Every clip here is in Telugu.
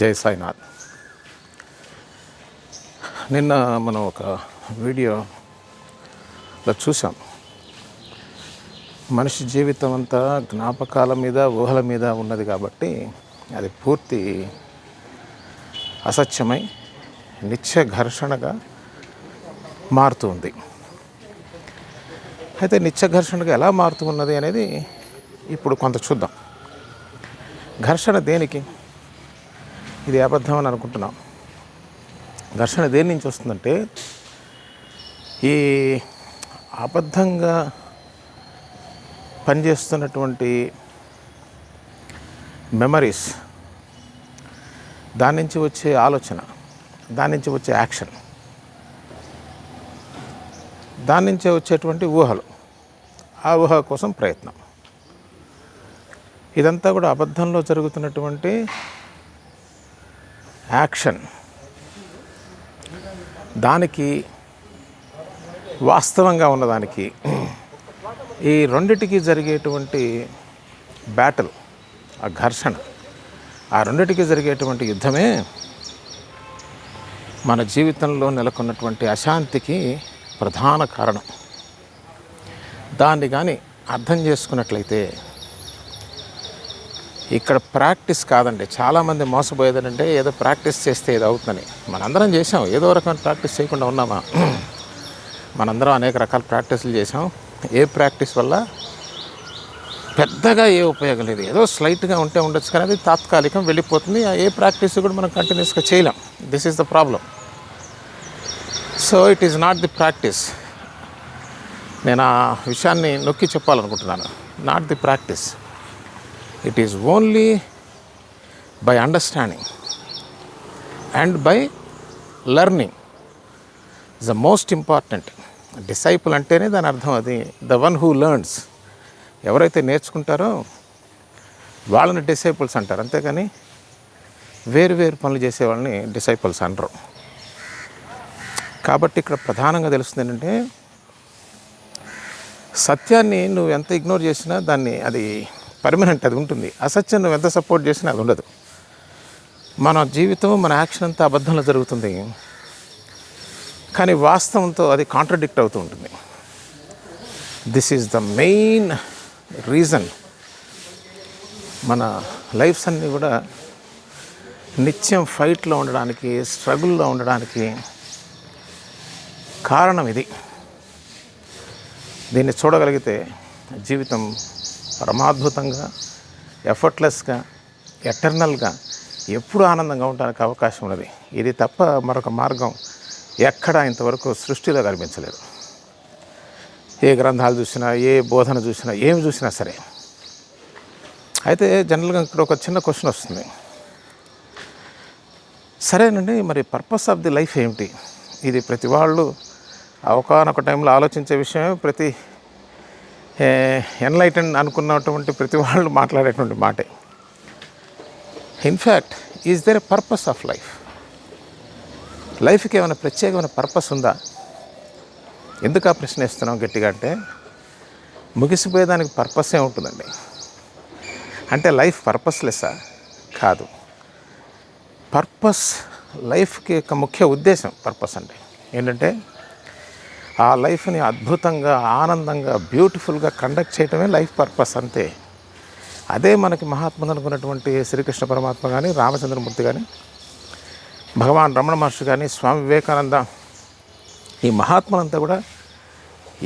జై సాయినాథ్. నిన్న మనం ఒక వీడియోలో చూసాం మనిషి జీవితం అంతా జ్ఞాపకాల మీద ఊహల మీద ఉన్నది కాబట్టి అది పూర్తి అసత్యమై నిత్య ఘర్షణగా మారుతూ ఉంది. అయితే నిత్య ఘర్షణగా ఎలా మారుతూ ఉన్నది అనేది ఇప్పుడు కొంత చూద్దాం. ఘర్షణ దేనికి? ఇది అబద్ధం అని అనుకుంటున్నాం. ఘర్షణ దేని నుంచి వస్తుందంటే ఈ అబద్ధంగా పనిచేస్తున్నటువంటి మెమరీస్ దాని నుంచి వచ్చే ఆలోచన దాని నుంచి వచ్చే యాక్షన్ దాని నుంచే వచ్చేటువంటి ఊహలు ఆ ఊహ కోసం ప్రయత్నం. ఇదంతా కూడా అబద్ధంలో జరుగుతున్నటువంటి యాక్షన్. దానికి వాస్తవంగా ఉన్నదానికి ఈ రెండిటికి జరిగేటువంటి బ్యాటల్ ఆ ఘర్షణ ఆ రెండిటికి జరిగేటువంటి యుద్ధమే మన జీవితంలో నెలకొన్నటువంటి అశాంతికి ప్రధాన కారణం. దాన్ని కానీ అర్థం చేసుకున్నట్లయితే ఇక్కడ ప్రాక్టీస్ కాదండి. చాలామంది మోసపోయేది అంటే ఏదో ప్రాక్టీస్ చేస్తే ఏదో అవుతుందని. మనందరం చేసాం ఏదో రకమైన ప్రాక్టీస్ చేయకుండా ఉన్నామా? మనందరం అనేక రకాల ప్రాక్టీసులు చేసాం ఏ ప్రాక్టీస్ వల్ల పెద్దగా ఏ ఉపయోగం లేదు. ఏదో స్లైట్గా ఉంటే ఉండొచ్చు కానీ అది తాత్కాలికం వెళ్ళిపోతుంది. ఆ ఏ ప్రాక్టీస్ కూడా మనం కంటిన్యూస్గా చేయలేం. This is the problem so it is not the practice నేను ఆ విషయాన్ని నొక్కి చెప్పాలనుకుంటున్నాను. Not the practice it is only by understanding and by learning the most important disciple అంటేనే దాని అర్థం అది. ద వన్ హూ లెర్న్స్ ఎవరైతే నేర్చుకుంటారో వాళ్ళని డిసైపుల్స్ అంటారు. అంతేగాని వేరు వేరు పనులు చేసే వాళ్ళని డిసైపుల్స్ అనరు. కాబట్టి ఇక్కడ ప్రధానంగా తెలుస్తుంది ఏంటంటే సత్యాన్ని నువ్వు ఎంత ఇగ్నోర్ చేసినా దాన్ని అది పర్మనెంట్ అది ఉంటుంది. అసత్యం నువ్వు ఎంత సపోర్ట్ చేసినా అది ఉండదు. మన జీవితం మన యాక్షన్ అంతా అబద్ధంలో జరుగుతుంది. కానీ వాస్తవంతో అది కాంట్రడిక్ట్ అవుతూ ఉంటుంది. This is the main reason మన లైఫ్స్ అన్నీ కూడా నిత్యం ఫైట్లో ఉండడానికి స్ట్రగుల్లో ఉండడానికి కారణం ఇది. దీన్ని చూడగలిగితే జీవితం పరమాద్భుతంగా ఎఫర్ట్లెస్గా ఎటర్నల్గా ఎప్పుడు ఆనందంగా ఉండడానికి అవకాశం ఉన్నది. ఇది తప్ప మరొక మార్గం ఎక్కడా ఇంతవరకు సృష్టిలో కనిపించలేదు. ఏ గ్రంథాలు చూసినా ఏ బోధన చూసినా ఏమి చూసినా సరే. అయితే జనరల్గా ఇక్కడ ఒక చిన్న క్వశ్చన్ వస్తుంది. సరేనండి మరి పర్పస్ ఆఫ్ ది లైఫ్ ఏమిటి? ఇది ప్రతి వాళ్ళు అవకానొక టైంలో ఆలోచించే విషయమే ప్రతి ఎన్లైటన్ అనుకున్నటువంటి ప్రతి వాళ్ళు మాట్లాడేటువంటి మాటే. In fact is there a purpose of life లైఫ్కి ఏమైనా ప్రత్యేకమైన పర్పస్ ఉందా? ఎందుకు ఆ ప్రశ్న ఇస్తున్నాం గట్టిగా అంటే ముగిసిపోయేదానికి పర్పస్ ఉంటుందండి. అంటే లైఫ్ పర్పస్లెస్సా కాదు. పర్పస్ లైఫ్కి యొక్క ముఖ్య ఉద్దేశం పర్పస్ అంటే. ఏంటంటే ఆ లైఫ్ని అద్భుతంగా ఆనందంగా బ్యూటిఫుల్గా కండక్ట్ చేయటమే లైఫ్ పర్పస్ అంతే. అదే మనకి మహాత్ములు అనుకున్నటువంటి శ్రీకృష్ణ పరమాత్మ కానీ రామచంద్రమూర్తి కానీ భగవాన్ రమణ మహర్షి కానీ స్వామి వివేకానంద ఈ మహాత్ములంతా కూడా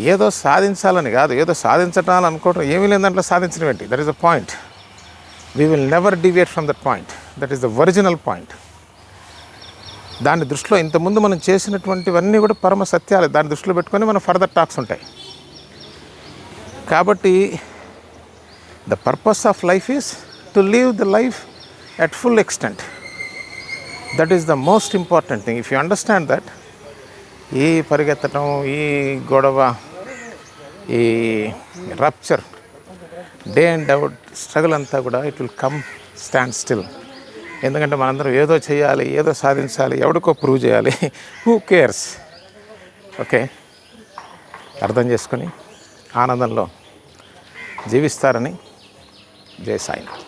ఏదో సాధించాలని కాదు ఏదో సాధించటాలని అనుకోవటం ఏమీ లేని దాంట్లో సాధించడం ఏంటి? That is the point we will never deviate from that point that is the original point దాని దృష్టిలో ఇంతకుముందు మనం చేసినటువంటివన్నీ కూడా పరమ సత్యాలు. దాని దృష్టిలో పెట్టుకొని మన ఫర్దర్ టాక్స్ ఉంటాయి. కాబట్టి the purpose of life is to leave the life at full extent that is the most important thing if you understand that ఈ పరిగెత్తడం ఈ గొడవ ఈ rapture day and out struggle అంతా కూడా it will come stand still ఎందుకంటే మనందరం ఏదో చేయాలి ఏదో సాధించాలి ఎవడికో ప్రూవ్ చేయాలి. హూ కేర్స్ ఓకే అర్థం చేసుకొని ఆనందంలో జీవిస్తారని జయ సాయినాథ్.